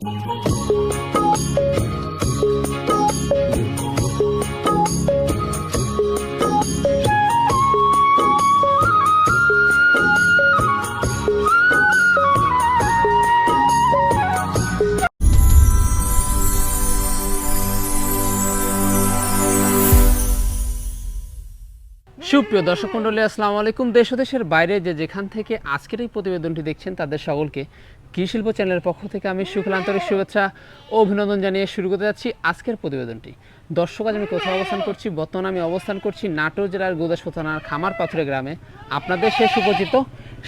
সুপ্রিয় দর্শক মন্ডলী আসসালামু আলাইকুম। দেশ দেশের বাইরে যে যেখান থেকে আজকের এই প্রতিবেদনটি দেখছেন, তাদের সকলকে কৃষিশিল্প চ্যানেলের পক্ষ থেকে আমি সুখল আন্তরিক শুভেচ্ছা ও অভিনন্দন জানিয়ে শুরু করতে যাচ্ছি আজকের প্রতিবেদনটি। দর্শক, আজ আমি কোথাও অবস্থান করছি, বর্তমানে আমি অবস্থান করছি নাটোর জেলার গোদাসপো থানার খামার পাথুরে গ্রামে। আপনাদের সে সুপরিচিত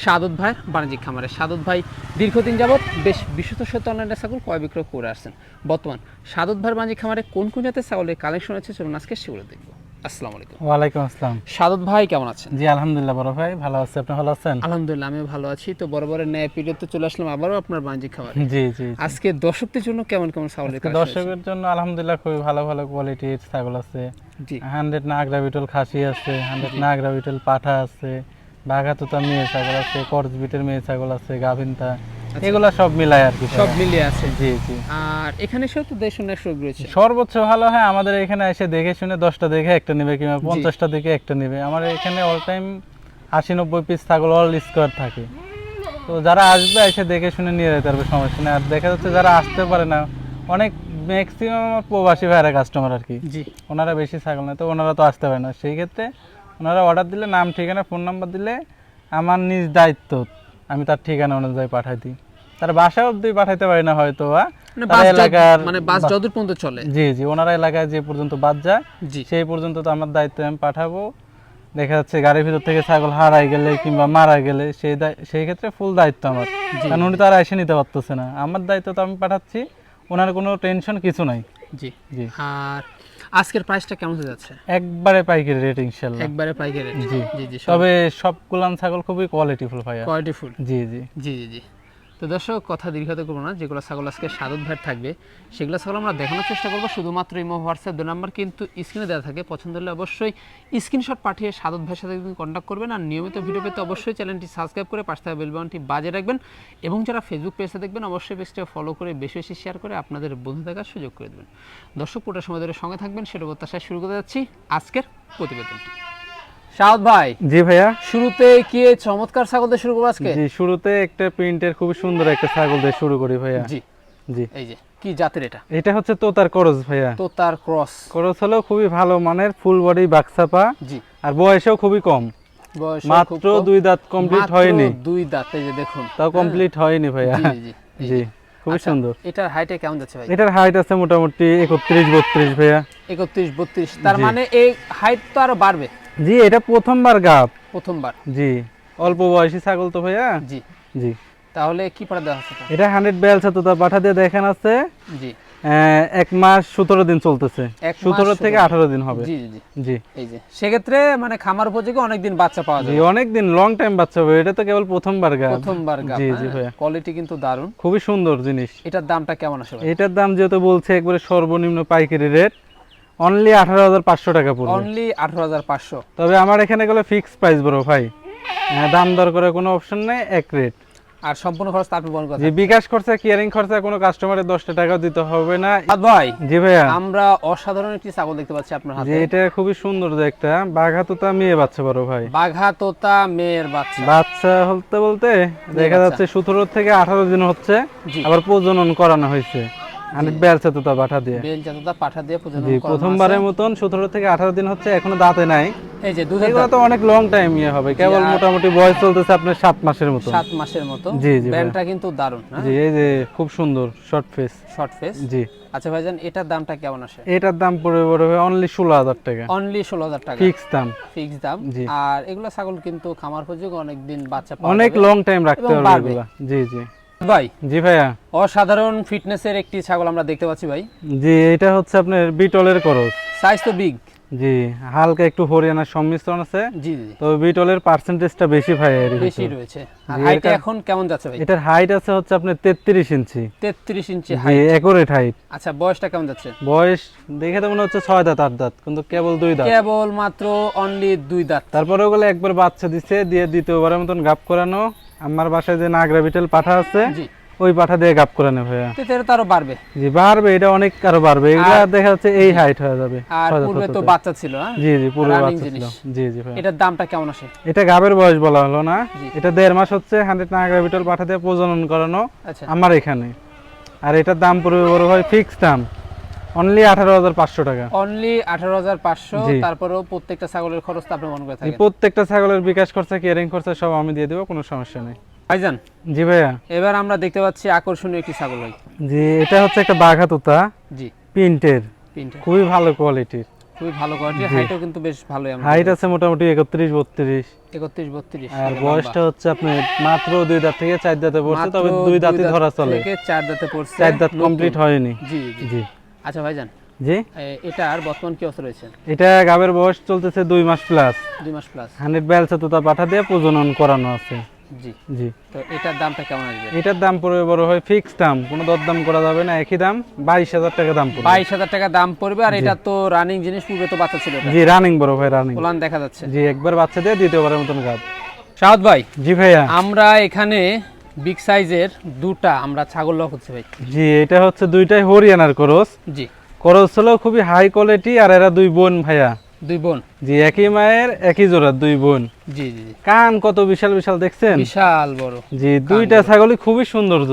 সাদত ভাইয়ের বাণিজ্যিক খামারে। সাদত ভাই, দীর্ঘদিন যাবৎ বেশ বিশুদ্ধ সত্য অনলাইনে ছাগল ক্রয় বিক্রয় করে আসছেন। বর্তমান সাদত ভাইয়ের বাণিজ্যিক খামারে কোন কোন জাতের ছাগলের কালেকশন আছে চলুন আজকে সেগুলো দেখব আসসালামু আলাইকুম। ওয়ালাইকুম আসসালাম। সাদত ভাই কেমন আছেন? জি আলহামদুলিল্লাহ বড় ভাই ভালো আছে। আপনি ভালো আছেন? আলহামদুলিল্লাহ আমি ভালো আছি। তো বরাবরের ন্যায় পিরিয়ডতে চলে আসলাম আবারও আপনার বাণিজ্যিক খাবার। জি জি। আজকে দর্শকদের জন্য কেমন কেমন ছাগলের আজকে দর্শকের জন্য আলহামদুলিল্লাহ খুবই ভালো ভালো কোয়ালিটির ছাগল আছে। জি। হান্ড্রেড নাগরা বিটল খাসি আছে হান্ড্রেড নাগরা বিটল পাঠা আছে বাঘাতুতা মেয়ে ছাগল আছে করজ বিটের মেয়ে ছাগল আছে গাভিনতা। এগুলা সব মিলায় আর কি। সব মিলিয়ে আছে। জি জি। আর এখানে সব তো দেশ অনেক সুযোগ রয়েছে। সর্বোচ্চ ভালো হয় আমাদের এখানে এসে দেখে শুনে দশটা দেখে একটা নেবে কিংবা পঞ্চাশটা দেখে একটা নেবে। আমার এখানে অল টাইম আশি নব্বই পিস ছাগল অল স্কোয়ার থাকে। তো যারা আসবে এসে দেখে শুনে নিয়ে যেতে পারবে সমস্যা নেই। আর দেখা যাচ্ছে যারা আসতে পারে না অনেক ম্যাক্সিমাম প্রবাসী ভাইরা কাস্টমার আর কি। জি। ওনারা বেশি ছাগল নেয় তো ওনারা তো আসতে পারে না। সেই ক্ষেত্রে ওনারা অর্ডার দিলে নাম ঠিকানা ফোন নাম্বার দিলে আমার নিজ দায়িত্ব। আমি তার ঠিকানা অনুযায়ী পাঠাই দিই। তার বাসা অব্দি পাঠাইতে পারি না হয়তো মানে এলাকার মানে বাস যতদূর পর্যন্ত চলে? জি জি ওনারা এলাকায় যে পর্যন্ত বাদ যায় সেই পর্যন্ত তো আমার দায়িত্ব আমি পাঠাবো। দেখা যাচ্ছে গাড়ির ভিতর থেকে ছাগল হারাই গেলে কিংবা মারা গেলে সেই সেই ক্ষেত্রে ফুল দায়িত্ব আমার। কারণ উনি তো আর এসে নিতে পারতেছে না। আমার দায়িত্ব তো আমি পাঠাচ্ছি ওনার কোনো টেনশন কিছু নাই। জি। জি। আর আজকের প্রাইসটা কেমন হয়ে যাচ্ছে? একবারে পাইকারি রেট ইনশাআল্লাহ। একবারে পাইকারি রেট জি। জি তবে সব কুলান ছাগল খুবই কোয়ালিটিফুল ভাইয়া। কোয়ালিটি ফুল জি জি। জি জি জি। তো দর্শক, কথা দীর্ঘত করব না, যেগুলো ছাগল আজকে সাদত ভাই থাকবে, সেগুলো ছাগল আমরা দেখানোর চেষ্টা করব। শুধুমাত্র ইমো হোয়াটসঅ্যাপ দু নাম্বার কিন্তু স্ক্রিনে দেওয়া থাকে, পছন্দ হলে অবশ্যই স্ক্রিনশট পাঠিয়ে সাদত সাথে কিন্তু কন্ট্যাক্ট করবেন আর নিয়মিত ভিডিও পেতে অবশ্যই চ্যানেলটি সাবস্ক্রাইব করে পাশে থাকা বেলবানটি বাজে রাখবেন এবং যারা ফেসবুক পেজে দেখবেন, অবশ্যই পেজটা ফলো করে বেশি বেশি শেয়ার করে আপনাদের বন্ধু থাকার সুযোগ করে দেবেন। দর্শক, পুরো সময় ধরে সঙ্গে থাকবেন, সেটা প্রত্যাশায় শুরু করতে যাচ্ছি আজকের প্রতিবেদনটি। সাউদ ভাই জি ভাইয়া। শুরুতে কি চমৎকার ছাগল দিয়ে শুরু করব আজকে? জি শুরুতে একটা প্রিন্টের খুবই সুন্দর একটা ছাগল দিয়ে শুরু করি ভাইয়া। জি। জি। এই যে কি জাতের এটা? এটা হচ্ছে তোতার করজ ভাইয়া। তো তার ক্রস করজ হলেও খুবই ভালো মানের ফুল বডি বাক্সাপা জি। আর বয়সেও খুবই কম। বয়স মাত্র দুই দাঁত কমপ্লিট হয়নি। দুই দাঁত এই যে দেখুন। তাও কমপ্লিট হয়নি ভাইয়া। জি জি। খুবই আচ্ছা, সুন্দর। এটার হাইটে কেমন যাচ্ছে ভাই? এটার হাইট আছে মোটামুটি একত্রিশ বত্রিশ ভাইয়া। একত্রিশ বত্রিশ। তার মানে এই হাইট তো আরও বাড়বে। জি এটা প্রথমবার গাপ প্রথমবার। জি। অল্প বয়সী ছাগল তো ভাইয়া? জি। জি। তাহলে কি পড়া দেওয়া হচ্ছে? এটা হান্ড্রেড বেলসা তো পাঠা দিয়ে দেখেন আছে। জি। এক মাস সতেরো দিন চলতেছে। সতেরো থেকে আঠারো দিন হবে। জি জি এই যে সেক্ষেত্রে মানে খামার উপযোগী অনেকদিন বাচ্চা পাওয়া যায় যাবে। অনেক দিন লং টাইম বাচ্চা হবে। এটা তো কেবল প্রথমবার গা প্রথমবার গাব জি, জি ভাইয়া। কোয়ালিটি কিন্তু দারুণ। খুবই সুন্দর জিনিস। এটার দামটা কেমন আসে এটার দাম যেহেতু বলছে একবারে সর্বনিম্ন পাইকারি রেট অনলি আঠারো হাজার পাঁচশো টাকা পড়বে। অনলি আঠারো হাজার পাঁচশো। তবে আমার এখানে গেলে ফিক্স প্রাইস বড় ভাই। হ্যাঁ, দাম দর করার কোনো অপশন নেই এক রেট আর সম্পূর্ণ খরচ আপনি বহন যে বিকাশ খরচা কিয়ারিং খরচা কোনো কাস্টমারের দশটা টাকাও দিতে হবে না। ভাই জি ভাইয়া। আমরা অসাধারণ একটি ছাগল দেখতে পাচ্ছি আপনার হাতে। এটা খুবই সুন্দর যে একটা বাঘাতুতা মেয়ে বাচ্চা বড় ভাই। বাঘা তোতা মেয়ের বাচ্চা। বাচ্চা বলতে বলতে দেখা যাচ্ছে সতেরো থেকে আঠারো দিন হচ্ছে আবার প্রজনন করানো হয়েছে। পাঠা দিয়ে। বেল জাতটা পাঠা দিয়ে প্রজনন জি প্রথমবারের মতন সতেরো থেকে আঠারো দিন হচ্ছে এখনও দাঁতে নাই। এই যে দুধের এগুলো তো অনেক লং টাইম ইয়ে হবে। কেবল মোটামুটি বয়স চলতেছে আপনার সাত মাসের মতো সাত মাসের মতো জি, জি, ব্যান্ডটা কিন্তু দারুণ হ্যাঁ? জি এই যে খুব সুন্দর শর্ট ফেস শর্ট ফেস জি। আচ্ছা ভাইজান এটার দামটা কেমন আসে? এটার দাম পড়বে অনলি টাকা। অনলি ষোলো হাজার টাকা। ফিক্স দাম। ফিক্স দাম। আর এগুলো ছাগল কিন্তু খামার উপযোগী অনেক দিন বাচ্চা অনেক লং টাইম রাখতে হবে। জি জি। ভাই জি ভাইয়া। অসাধারণ ফিটনেসের একটি ছাগল আমরা দেখতে পাচ্ছি ভাই। জি এটা হচ্ছে আপনার বিটলের করস সাইজ তো বিগ জি হালকা একটু হরিয়ানার সংমিশ্রণ আছে। জি। তো বিটলের পার্সেন্টেজটা বেশি ভাই এর বেশি রয়েছে। আর হাইট এখন কেমন যাচ্ছে ভাই? এটার হাইট আছে হচ্ছে আপনার তেত্রিশ ইঞ্চি। তেত্রিশ ইঞ্চি জি হাইট একরেট হাইট আচ্ছা বয়সটা কেমন যাচ্ছে? বয়স দেখে তো মনে হচ্ছে ছয় দাঁত আট দাঁত কিন্তু কেবল দুই দাঁত। কেবল মাত্র অনলি দুই দাঁত। তারপরে ওগুলো একবার বাচ্চা দিছে দিয়ে দ্বিতীয়বারের মতন গাপ করানো। আমার বাসায় যে নাগরা বিটেল পাঠা আছে ওই পাঠা দিয়ে গাপ করে নেবে ভাইয়া। তো আরও বাড়বে। জি বাড়বে এটা অনেক আরও বাড়বে। এগুলা দেখা যাচ্ছে এই হাইট হয়ে যাবে। আর পূর্বে তো বাচ্চা ছিল হ্যাঁ? জি জি পুরো বাচ্চা ছিল। জি জি ভাইয়া। এটার দামটা কেমন আসে? এটা গাবের বয়স বলা হলো না। এটা দেড় মাস হচ্ছে হান্ড্রেড নাগরা বিটল পাঠা দিয়ে প্রজনন করানো আচ্ছা। আমার এখানে। আর এটার দাম পড়বে বড় ভাই ফিক্স দাম। অনলি আঠারো হাজার পাঁচশো টাকা। অনলি আঠারো হাজার পাঁচশো জি। তারপরেও প্রত্যেকটা ছাগলের খরচ আপনি মনে করে থাকেন। প্রত্যেকটা ছাগলের বিকাশ খরচা কেয়ারিং খরচা সব আমি দিয়ে দেবো কোনো সমস্যা নেই। ভাইজান জি ভাইয়া। এবার আমরা দেখতে পাচ্ছি আকর্ষণীয় একটি ছাগল ভাই। জি এটা হচ্ছে একটা বাঘা তোতা জি প্রিন্টের খুবই ভালো কোয়ালিটির খুবই ভালো কোয়ালিটি হাইটও কিন্তু বেশ ভালোই আমরা হাইট আছে মোটামুটি একত্রিশ বত্রিশ। একত্রিশ বত্রিশ আর বয়সটা হচ্ছে আপনার মাত্র দুই দাঁত থেকে চার দাঁতে পড়ছে তবে দুই দাঁতই ধরা চলে। থেকে চার দাঁতে পড়ছে চার দাঁত কমপ্লিট হয়নি। জি। জি। আচ্ছা ভাইজান জি? এটার বর্তমান কি অবস্থা রয়েছে? এটা গাবের বয়স চলতেছে দুই মাস প্লাস দুই মাস প্লাস হান্ড্রেড পাঠা দিয়ে প্রজনন করানো আছে। জি। জি। তো এটার দামটা কেমন আসবে? এটার দাম পড়বে বড় হয় ফিক্স দাম কোনো দরদাম করা যাবে না একই দাম বাইশ হাজার টাকা দাম পড়বে। বাইশ হাজার টাকা দাম পড়বে আর এটা তো রানিং জিনিস পূর্বে তো বাচ্চা ছিল। জি রানিং বড় ভাই রানিং ওলান দেখা যাচ্ছে। জি একবার বাচ্চা দিয়ে দ্বিতীয়বারের মতন গাব। ভাই জি ভাইয়া। আমরা এখানে বিগ সাইজের দুটা আমরা ছাগল লক হচ্ছে ভাই। জি এটা হচ্ছে দুইটাই হরিয়ানার করস। জি। করস হলো খুবই হাই কোয়ালিটি আর এরা দুই বোন ভাইয়া। দুই বোন। জি একই মায়ের একই জোড়া দুই বোন। জি জি কান কত বিশাল বিশাল দেখছেন? বিশাল বড়। জি দুইটা ছাগলই খুবই সৌন্দর্য।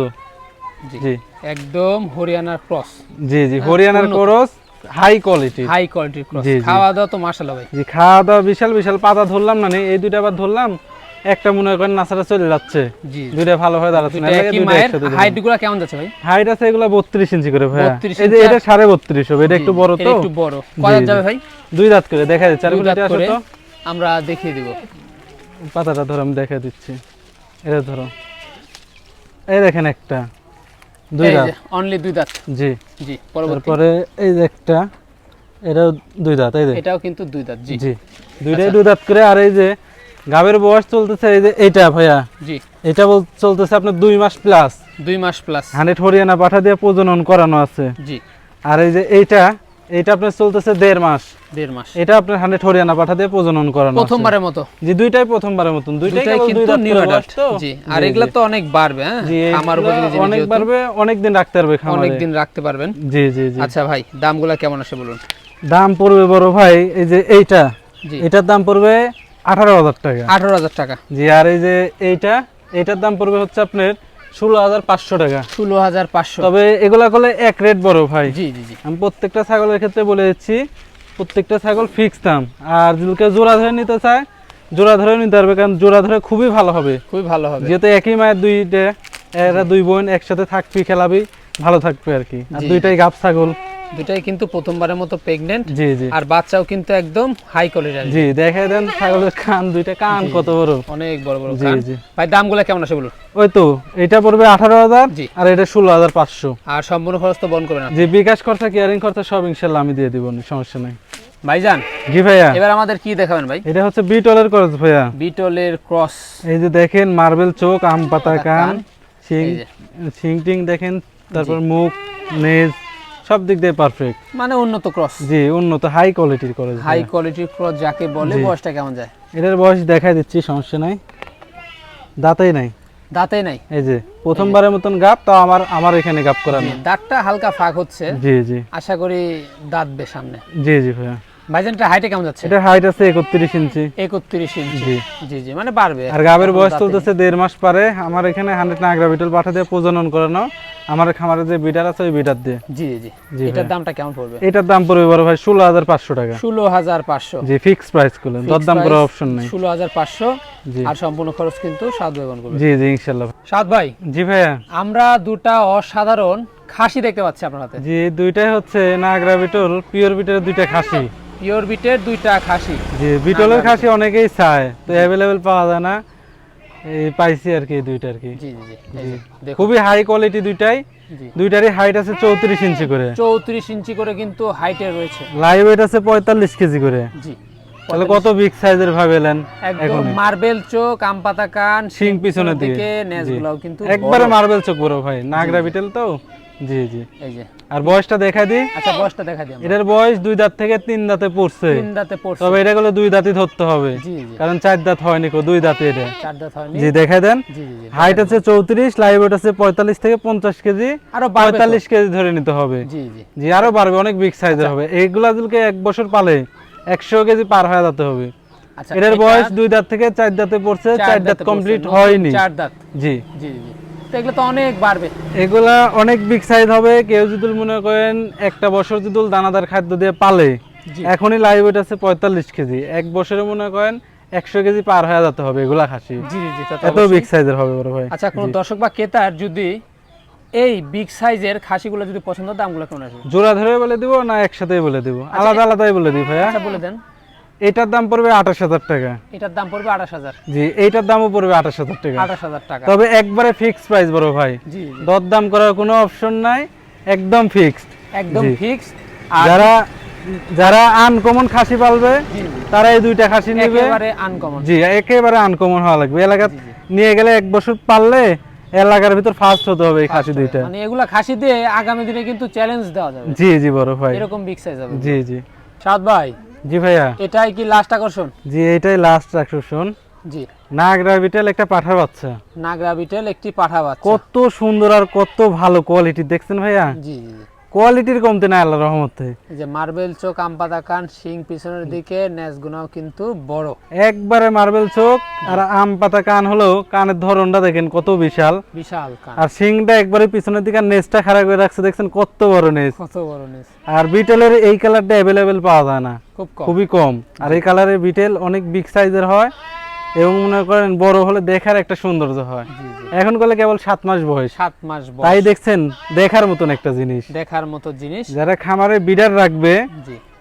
জি। জি। একদম হরিয়ানার ক্রস। জি জি হরিয়ানার উন্নত। করস হাই কোয়ালিটি হাই কোয়ালিটির ক্রস। খাওয়া দাওয়া তো মাশাআল্লাহ ভাই। জি খাওয়া দাওয়া বিশাল বিশাল পাতা ধরলাম না নি, এই দুইটা আবার ধরলাম। একটা মনে করেন নাচারা চলে যাচ্ছে। দুইটা ভালো হয়ে দাঁড়াচ্ছে না। হাইটগুলা কেমন যাচ্ছে ভাই? হাইট আছে এগুলা বত্রিশ ইঞ্চি করে 32 এই যে এটা সাড়ে বত্রিশ হবে এটা একটু বড় তো? একটু বড়। যাবে ভাই? দুই দাঁত করে দেখা যাচ্ছে। আর আসো তো? আমরা দেখিয়ে দিব। পাতাটা ধরো আমি দেখা দিচ্ছি। এটা ধরো। এই দেখেন একটা। দুই দাঁত। অনলি দুই দাঁত। জি। জি তারপরে এই যে একটা এটাও দুই দাঁত এই যে। এটাও কিন্তু দুই দাঁত জি। জি। দুইটাই দুই দাঁত করে আর এই যে গাবের বয়স চলতেছে এই যে এটা ভাইয়া। জি। এটা বল চলতেছে আপনার দুই মাস প্লাস দুই মাস প্লাস হান্ড্রেড হরিয়ানা পাঠা দিয়ে প্রজনন করানো আছে। জি। আর এই যে এইটা এইটা আপনার চলতেছে দেড় মাস। দেড় মাস। এটা আপনার হান্ড্রেড হরিয়ানা পাঠা দিয়ে প্রজনন করানো আছে। প্রথমবারের মতো। জি দুইটাই প্রথমবারের মতন। দুইটাই কিন্তু নিউ অ্যাডাল্ট জি আর এগুলা তো অনেক বাড়বে হ্যাঁ? আমার উপযোগী অনেক বাড়বে অনেক দিন রাখতে পারবে খামারে। অনেক দিন রাখতে পারবেন। জি জি জি। আচ্ছা ভাই দামগুলা কেমন আসে বলুন? দাম পড়বে বড় ভাই এই যে এইটা। এটার দাম পড়বে আঠারো হাজার টাকা। আঠারো হাজার টাকা। জি আর এই যে এইটা এইটার দাম পড়বে হচ্ছে আপনার ষোলো হাজার পাঁচশো টাকা। ষোলো হাজার পাঁচশো। তবে এগুলা করলে এক রেট বড় ভাই। জি জি জি। আমি প্রত্যেকটা ছাগলের ক্ষেত্রে বলে দিচ্ছি প্রত্যেকটা ছাগল ফিক্স দাম। আর যদি কেউ জোড়া ধরে নিতে চায় জোড়া ধরে নিতে পারবে কারণ জোড়া ধরে খুবই ভালো হবে। খুবই ভালো হবে। যেহেতু একই মায়ের দুইটা এরা দুই বোন একসাথে থাকবি খেলাবি ভালো থাকবে আর কি। আর দুইটাই গাব ছাগল। দুটাই কিন্তু প্রথমবারের মতো প্রেগনেন্ট জি জি। আর বাচ্চাও কিন্তু একদম হাই কোয়ালিটির জি দেখাই দেন ছাগলের কান দুইটা কান কত বড়। অনেক বড় বড় জি কান। জি। ভাই দামগুলা কেমন আছে বলুন? ওই তো এটা পড়বে আঠারো হাজার জি। আর এটা ষোলো হাজার পাঁচশো। আর সম্পূর্ণ খরচ তো বন্ধ করবেন আপনি। যে বিকাশ খরচা কেয়ারিং খরচা সব ইনশাল্লাহ আমি দিয়ে দিব সমস্যা নাই। ভাইজান জি ভাইয়া। এবার আমাদের কি দেখাবেন ভাই? এটা হচ্ছে বিটলের খরচ ভাইয়া। বিটলের ক্রস এই যে দেখেন মার্বেল চোখ আম পাতা কান যে। শিং টিং দেখেন তারপর মুখ নেজ সব দিক দিয়ে পারফেক্ট মানে উন্নত ক্রস জি উন্নত হাই কোয়ালিটির ক্রস হাই কোয়ালিটির ক্রস যাকে বলে বয়সটা কেমন যায়? এটার বয়স দেখাই দিচ্ছি সমস্যা নাই। দাঁতেই নাই। দাঁতেই নাই? এই যে প্রথমবারের মতন গাপ তাও আমার আমার এখানে গাপ করানো দাঁতটা হালকা ফাঁক হচ্ছে। জি জি। আশা করি দাঁত বেশ সামনে। জি জি ভাইয়া। ভাইজানটা হাইটে কেমন যাচ্ছে? এটা হাইট আছে একত্রিশ ইঞ্চি। একত্রিশ ইঞ্চি। জি। জি জি মানে বাড়বে। আর গাবের বয়স চলতেছে দেড় মাস পারে। আমার এখানে হান্ড্রেড নাগরা বিটল পাঠা দিয়ে প্রজনন করানো আমার খামারে যে বিটার আছে ওই বিটার দিয়ে। জি জি এটার দামটা কেমন পড়বে? এটার দাম পড়বে বড় ভাই ষোলো হাজার পাঁচশো টাকা। ষোলো হাজার পাঁচশো। জি ফিক্স প্রাইস করলেন। দরদাম করার অপশন নেই। ষোলো হাজার পাঁচশো। জি। আর সম্পূর্ণ খরচ কিন্তু সাত বেগন করবে। জি জি ইনশাল্লাহ সাত ভাই জি ভাইয়া। আমরা দুটা অসাধারণ খাসি দেখতে পাচ্ছি আপনার হাতে। জি দুইটাই হচ্ছে নাগরা বিটল পিওর বিটের দুইটা খাসি। পিওর বিটের দুইটা খাসি। জি বিটলের খাসি অনেকেই চায় তো অ্যাভেলেবেল পাওয়া যায় না। এই পাইছি আর কি দুইটা আর কি। জি জি জি খুবই হাই কোয়ালিটি দুইটাই। দুইটারই হাইট আছে চৌত্রিশ ইঞ্চি করে। চৌত্রিশ ইঞ্চি করে কিন্তু হাইটে রয়েছে। লাইভ ওয়েট আছে পঁয়তাল্লিশ কেজি করে। জি তাহলে কত বিগ সাইজের ভাবেলেন একদম মার্বেল চোখ আম পাতা কান শিং পিছনের দিকে। নেজগুলাও কিন্তু একবারে মার্বেল চোখ বড় ভাই। নাগরা বিটেল তো? জি জি। এই যে। আর বয়সটা দেখা দিই। আচ্ছা বয়সটা দেখা দিই আমরা। এটার বয়স দুই দাঁত থেকে তিন দাঁতে পড়ছে। তিন দাঁতে পড়ছে। তবে এটা গুলো দুই দাঁতই ধরতে হবে। কারণ চার দাঁত হয়নি কো দুই দাঁতে এটা। চার দাঁত হয়নি। জি দেখাই দেন। জি জি জি হাইট আছে চৌত্রিশ লাইভ ওয়েট আছে পঁয়তাল্লিশ থেকে পঞ্চাশ কেজি। আর বাড়বে তো। পঁয়তাল্লিশ কেজি ধরে নিতে হবে। জি জি। জি আরও বাড়বে অনেক বিগ সাইজের আচ্ছা। হবে। এইগুলা যদি এক বছর পালে একশো কেজি পার হয়ে যেতে হবে। আচ্ছা এটার বয়স দুই দাঁত থেকে চার দাঁতে পড়ছে। চার দাঁত কমপ্লিট হয়নি। চার দাঁত। জি। জি জি। তো এগুলো তো অনেক বাড়বে। এগুলা অনেক বিগ সাইজ হবে। কেউ যদি মনে করেন একটা বছর যদি দানাদার খাদ্য দিয়ে পালে এখনই লাইভ ওয়েট আছে পঁয়তাল্লিশ কেজি। এক বছরে মনে করেন একশো কেজি পার হয়ে যেতে হবে এগুলা খাসি। জি জি এত বিগ সাইজের হবে বড় ভাই। আচ্ছা কোনো দর্শক বা ক্রেতার যদি এই বিগ সাইজের খাসিগুলো যদি পছন্দ দামগুলো কেমন আসবে? জোড়া ধরে বলে দিব না একসাথেই বলে দিব? আলাদা আলাদাই বলে দিব ভাইয়া। আচ্ছা বলে দেন। এটার দাম পড়বে আঠাশ হাজার টাকা। এটার দাম পড়বে আঠাশ হাজার। জি এইটার দামও পড়বে আঠাশ হাজার টাকা। আঠাশ হাজার টাকা। তবে একবারে ফিক্স প্রাইস বড় ভাই। দর দাম করার কোনো অপশন নাই একদম ফিক্সড একদম ফিক্সড যারা যারা আনকমন খাসি পালবে তারা এই দুইটা খাসি নেবে। একেবারে আনকমন জি একেবারে আনকমন হওয়া লাগবে। এলাকা। নিয়ে গেলে এক বছর পারলে এলাকার ভিতর ফার্স্ট হতে হবে এই খাসি দুইটা। মানে এগুলা খাসি দিয়ে আগামী দিনে কিন্তু চ্যালেঞ্জ দেওয়া যাবে। জি জি বড় ভাই। এরকম বিগ সাইজ হবে। জি জি। সাদ ভাই জি ভাইয়া। এটাই কি লাস্ট আকর্ষণ? জি এটাই লাস্ট আকর্ষণ। জি। নাগরা বিটেল একটা পাঠা বাচ্চা। নাগরা বিটেল একটি পাঠা বাচ্চা। কত সুন্দর আর কত ভালো কোয়ালিটি দেখছেন ভাইয়া? জি। কোয়ালিটির কমতে নাই আল্লাহ রহমতে। যে মার্বেল চোখ আমপাতা কান শিং পিছনের দিকে নেজগুনাও কিন্তু বড়। একবারে মার্বেল চোখ আর আম পাতা কান হলেও কানের ধরনটা দেখেন কত বিশাল। বিশাল কান। আর শিংটা একবারে পিছনের দিকে আর নেজটা খারাপ করে রাখছে দেখছেন কত বড় নেজ। কত বড় নেজ। আর বিটেলের এই কালারটা অ্যাভেলেবেল পাওয়া যায় না। খুব কম। খুবই কম। আর এই কালারের বিটেল অনেক বিগ সাইজের হয়। এবং মনে করেন বড় হলে দেখার একটা সৌন্দর্য হয়। এখন করলে কেবল সাত মাস বয়স। সাত মাস তাই দেখছেন দেখার মতন একটা জিনিস। দেখার মতো জিনিস। যারা খামারে বিডার রাখবে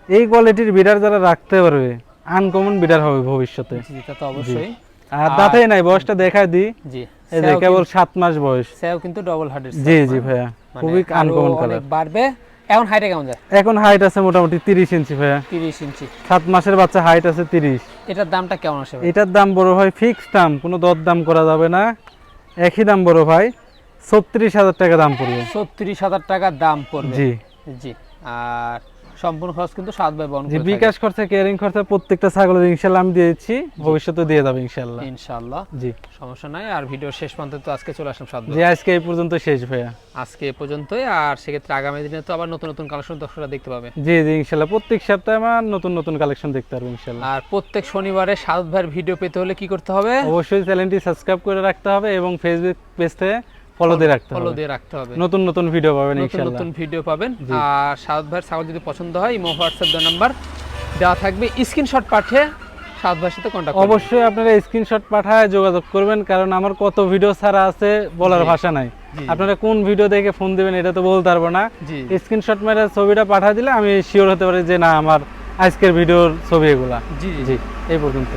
এই কোয়ালিটির বিডার যারা রাখতে পারবে আনকমন বিডার হবে ভবিষ্যতে। তা তো অবশ্যই। আর দাঁতেই নাই বয়সটা দেখা দিই। জি। এই যে কেবল সাত মাস বয়স। সেও কিন্তু ডবল হার্ডের জি জি ভাইয়া খুবই আনকমন কালার বাড়বে। এখন হাইটে কেমন যায়? এখন হাইট আছে মোটামুটি তিরিশ ইঞ্চি ভাইয়া। তিরিশ ইঞ্চি সাত মাসের বাচ্চা হাইট আছে তিরিশ। এটার দামটা কেমন আসবে এটার দাম বড় ভাই ফিক্স দাম কোনো দর দাম করা যাবে না। একই দাম বড় ভাই ছত্রিশ হাজার টাকা দাম পড়বে। ছত্রিশ হাজার টাকা দাম পড়বে। জি। জি। আর সম্পূর্ণ খরচ কিন্তু সাত ভাই বহন করে বিকাশ খরচা কেয়ারিং খরচা প্রত্যেকটা ছাগলের ইনশাল্লাহ আমি দিয়েছি ভবিষ্যতে দিয়ে যাবে ইনশাল্লাহ। থাকবে। ইনশাআল্লাহ জি। সমস্যা নাই আর ভিডিও শেষ পর্যন্ত তো আজকে চলে আসলাম সাত ভাই। জি আজকে এই পর্যন্ত শেষ ভাইয়া। আজকে এই পর্যন্তই আর সেক্ষেত্রে আগামী দিনে তো আবার নতুন নতুন কালেকশন দর্শকরা দেখতে পাবে। জি জি ইনশাল্লাহ। প্রত্যেক সপ্তাহে আমার নতুন নতুন কালেকশন দেখতে পারব ইনশাল্লাহ। আর প্রত্যেক শনিবারে সাত ভাইয়ের ভিডিও পেতে হলে কি করতে হবে? অবশ্যই চ্যানেলটি সাবস্ক্রাইব করে রাখতে হবে এবং ফেসবুক পেজতে ফলো দিয়ে রাখতে ফলো হবে। দিয়ে রাখতে হবে। নতুন নতুন ভিডিও পাবেন নতুন ইনশাল্লাহ নতুন ভিডিও পাবেন। আর সাউথ ভাইয়ের ছাগল যদি পছন্দ হয় ইমো হোয়াটসঅ্যাপ দেওয়া নাম্বার দেওয়া থাকবে। স্ক্রিনশট পাঠিয়ে সাউথ ভাইয়ের সাথে কন্ট্যাক্ট অবশ্যই আপনারা স্ক্রিনশট পাঠায় যোগাযোগ করবেন কারণ আমার কত ভিডিও ছাড়া আছে বলার ভাষা নাই। আপনারা কোন ভিডিও দেখে ফোন দিবেন এটা তো বলতে পারব না। স্ক্রিনশট মেরে ছবিটা পাঠা দিলে আমি শিওর হতে পারি যে না আমার আজকের ভিডিওর ছবি এগুলা। জি। জি এই পর্যন্ত